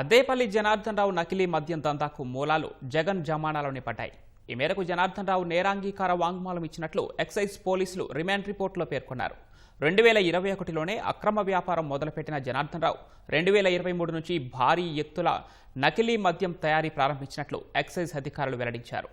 అద్దేపల్లి జనార్దన్ రావు నకిలీ మద్యం దందాకు మూలాలు జగన్ జమానాలోనే పడ్డాయి. ఈ మేరకు జనార్దన్ రావు నేరాంగీకార వాంగ్మూలం ఇచ్చినట్లు ఎక్సైజ్ పోలీసులు రిమాండ్ రిపోర్టులో పేర్కొన్నారు. రెండు వేల ఇరవై ఒకటిలోనే అక్రమ వ్యాపారం మొదలుపెట్టిన జనార్దన్ రావు రెండు వేల ఇరవై మూడు నుంచి భారీ ఎత్తుల నకిలీ మద్యం తయారీ ప్రారంభించినట్లు ఎక్సైజ్ అధికారులు వెల్లడించారు.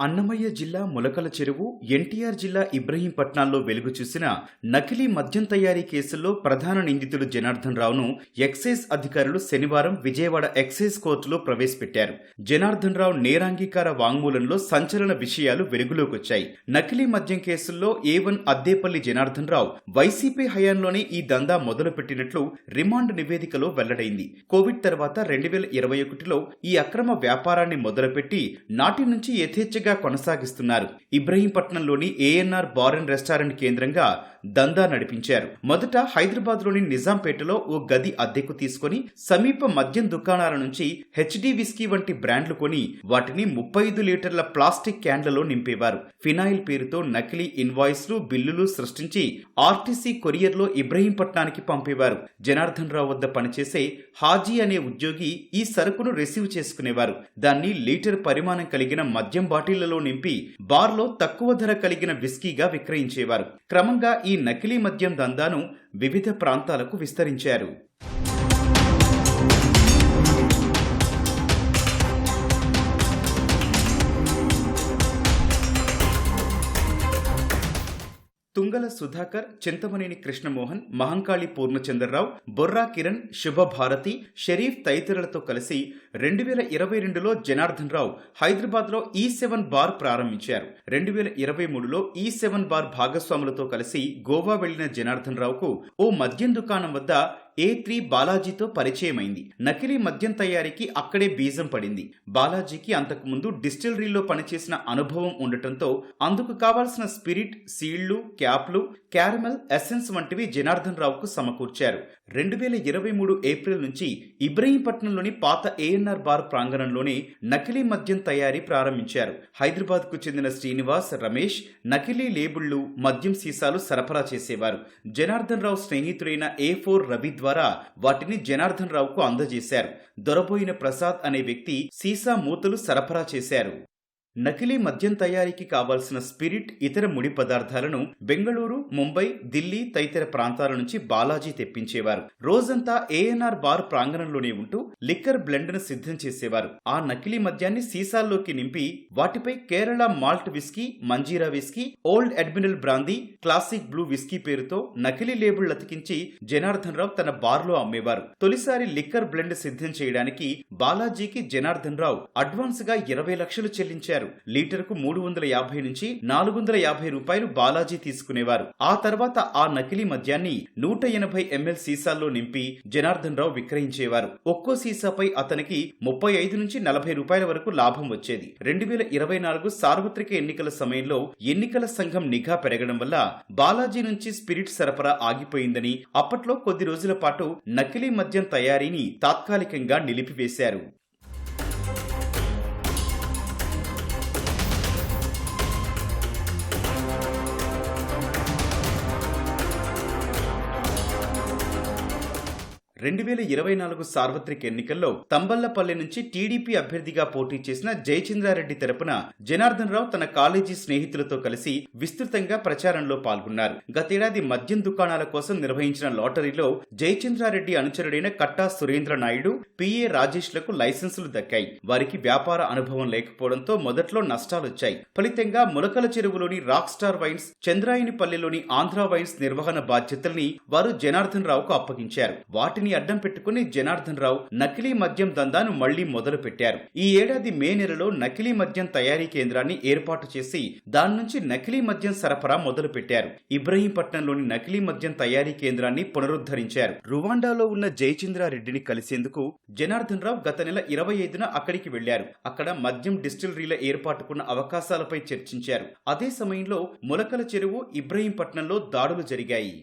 అన్నమయ్య జిల్లా ములకల చెరువు ఎన్టీఆర్ జిల్లా ఇబ్రహీంపట్నాల్లో వెలుగు చూసిన నకిలీ మద్యం తయారీ కేసుల్లో ప్రధాన నిందితుడు జనార్దన్ రావును ఎక్సైజ్ అధికారులు శనివారం విజయవాడ ఎక్సైజ్ కోర్టులో ప్రవేశపెట్టారు. జనార్దన్ రావు నేరాంగీకార వాంగ్మూలంలో సంచలన విషయాలు వెలుగులోకొచ్చాయి. నకిలీ మద్యం కేసుల్లో A one Addepalli Janardhan Rao YCP హయాంలోనే ఈ దందా మొదలుపెట్టినట్లు రిమాండ్ నివేదికలో వెల్లడైంది. కోవిడ్ తర్వాత రెండు వేల ఇరవై ఒకటిలో ఈ అక్రమ వ్యాపారాన్ని మొదలుపెట్టి నాటి నుంచి స్వేచ్ఛగా కొనసాగిస్తున్నారు. ఇబ్రహీంపట్నంలోని ఏఎన్ఆర్ బార్ అండ్ రెస్టారెంట్ కేంద్రంగా దందా నడిపించారు. మొదట హైదరాబాద్లోని నిజాంపేటలో ఓ గది అద్దెకు తీసుకొని సమీప మద్యం దుకాణాల నుంచి హెచ్డి విస్కీ వంటి బ్రాండ్లు కొని వాటిని ముప్పై ఐదు లీటర్ల ప్లాస్టిక్ క్యాన్లలో నింపేవారు. ఫినాయిల్ పేరుతో నకిలీ ఇన్వాయిస్లు బిల్లులు సృష్టించి ఆర్టీసీ కొరియర్లో ఇబ్రహీంపట్నానికి పంపేవారు. జనార్దన్ రావు వద్ద పనిచేసే హాజీ అనే ఉద్యోగి ఈ సరుకును రిసీవ్ చేసుకునేవారు. దాన్ని లీటర్ పరిమాణం కలిగిన మద్యం బాటిల్ బాటిళ్ళలో నింపి బార్లో తక్కువ ధర కలిగిన విస్కీగా విక్రయించేవారు. క్రమంగా ఈ నకిలీ మద్యం దందాను వివిధ ప్రాంతాలకు విస్తరించారు. తుంగల సుధాకర్ చింతమనేని కృష్ణమోహన్ మహంకాళి పూర్ణచంద్రరావు బొర్రా కిరణ్ శుభభారతి షరీఫ్ తదితరులతో కలిసి రెండు వేల ఇరవై రెండులో జనార్దన్ రావు హైదరాబాద్లో ఈ సెవెన్ బార్ ప్రారంభించారు. రెండు వేల ఇరవై మూడులో ఈ సెవెన్ బార్ భాగస్వాములతో కలిసి గోవా వెళ్ళిన జనార్దన్ రావుకు ఓ మద్యం దుకాణం వద్ద ఏ త్రీ బాలాజీతో పరిచయమైంది? నకిలీ మద్యం తయారీకి అక్కడే బీజం పడింది. బాలాజీకి అంతకుముందు డిస్టిలరీలో పనిచేసిన అనుభవం ఉండటంతో అందుకు కావాల్సిన స్పిరిట్ సీళ్ళు క్యాప్లు క్యారమెల్ ఎసెన్స్ వంటివి జనార్దన్ రావుకు సమకూర్చారు. రెండు వేల ఇరవై మూడు ఏప్రిల్ నుంచి ఇబ్రహీంపట్నంలోని పాత ఏఎన్ఆర్ బార్ ప్రాంగణంలోనే నకిలీ మద్యం తయారీ ప్రారంభించారు. హైదరాబాద్కు చెందిన శ్రీనివాస్ రమేష్ నకిలీ లేబుళ్ళు మద్యం సీసాలు సరఫరా చేసేవారు. జనార్దన్ రావు స్నేహితుడైన ఏ ఫోర్ రవి ద్వారా వాటిని జనార్దన్ రావుకు అందజేశారు. దొరబోయిన ప్రసాద్ అనే వ్యక్తి సీసా మూతలు సరఫరా చేశారు. నకిలీ మద్యం తయారీకి కావాల్సిన స్పిరిట్ ఇతర ముడి పదార్థాలను బెంగళూరు ముంబై ఢిల్లీ తదితర ప్రాంతాల నుంచి బాలాజీ తెప్పించేవారు. రోజంతా ఏఎన్ఆర్ బార్ ప్రాంగణంలోనే ఉంటూ లిక్కర్ బ్లెండ్ను సిద్ధం చేసేవారు. ఆ నకిలీ మద్యాన్ని సీసాల్లోకి నింపి వాటిపై Kerala malt whisky Manjeera whisky old admiral brandy classic blue whisky పేరుతో నకిలీ లేబుల్ అతికించి జనార్దన్ రావు తన బార్లో అమ్మేవారు. తొలిసారి లిక్కర్ బ్లెండ్ సిద్ధం చేయడానికి బాలాజీకి జనార్దన్ రావు అడ్వాన్స్గా ఇరవై లక్షలు చెల్లించారు. లీటర్కు మూడు వందల యాభై నుంచి నాలుగు వందల యాభై రూపాయలు బాలాజీ తీసుకునేవారు. ఆ తర్వాత ఆ నకిలీ మద్యాన్ని నూట ఎనభై ఎంఎల్ సీసాల్లో నింపి జనార్దన్ రావు విక్రయించేవారు. ఒక్కో సీసాపై అతనికి ముప్పై ఐదు నుంచి నలభై రూపాయల వరకు లాభం వచ్చేది. రెండు వేల ఇరవై నాలుగు సార్వత్రిక ఎన్నికల సమయంలో ఎన్నికల సంఘం నిఘా పెరగడం వల్ల బాలాజీ నుంచి స్పిరిట్ సరఫరా ఆగిపోయిందని అప్పట్లో కొద్ది రోజుల పాటు నకిలీ మద్యం తయారీని తాత్కాలికంగా నిలిపివేశారు. రెండు వేల ఇరవై నాలుగు సార్వత్రిక ఎన్నికల్లో తంబల్లపల్లి నుంచి టీడీపీ అభ్యర్థిగా పోటీ చేసిన జయచంద్రారెడ్డి తరపున జనార్దన్ రావు తన కాలేజీ స్నేహితులతో కలిసి విస్తృతంగా ప్రచారంలో పాల్గొన్నారు. గతేడాది మద్యం దుకాణాల కోసం నిర్వహించిన లాటరీలో జయచంద్రారెడ్డి అనుచరుడైన కట్టా సురేంద్ర నాయుడు పిఏ రాజేష్లకు లైసెన్సులు దక్కాయి. వారికి వ్యాపార అనుభవం లేకపోవడంతో మొదట్లో నష్టాలొచ్చాయి ఫలితంగా ములకల చెరువులోని రాక్ స్టార్ వైన్స్ చంద్రాయనిపల్లిలోని ఆంధ్ర వైన్స్ నిర్వహణ బాధ్యతల్ని వారు జనార్దన్ రావుకు అప్పగించారు. వాటిని అడ్డం పెట్టుకుని జనార్దన్ రావు నకిలీ మద్యం దందాను మళ్ళీ మొదలు పెట్టారు ఈ ఏడాది మే నెలలో నకిలీ మద్యం తయారీ కేంద్రాన్ని ఏర్పాటు చేసి దాని నుంచి నకిలీ మద్యం సరఫరా మొదలు పెట్టారు ఇబ్రహీంపట్నంలోని నకిలీ మద్యం తయారీ కేంద్రాన్ని పునరుద్ధరించారు. రువాండాలో ఉన్న జయచంద్రారెడ్డిని కలిసేందుకు జనార్దన్ రావు గత నెల ఇరవై ఐదున అక్కడికి వెళ్ళారు. అక్కడ మద్యం డిస్టిలరీల ఏర్పాటుకున్న అవకాశాలపై చర్చించారు. అదే సమయంలో ములకల చెరువు ఇబ్రహీంపట్నంలో దాడులు జరిగాయి.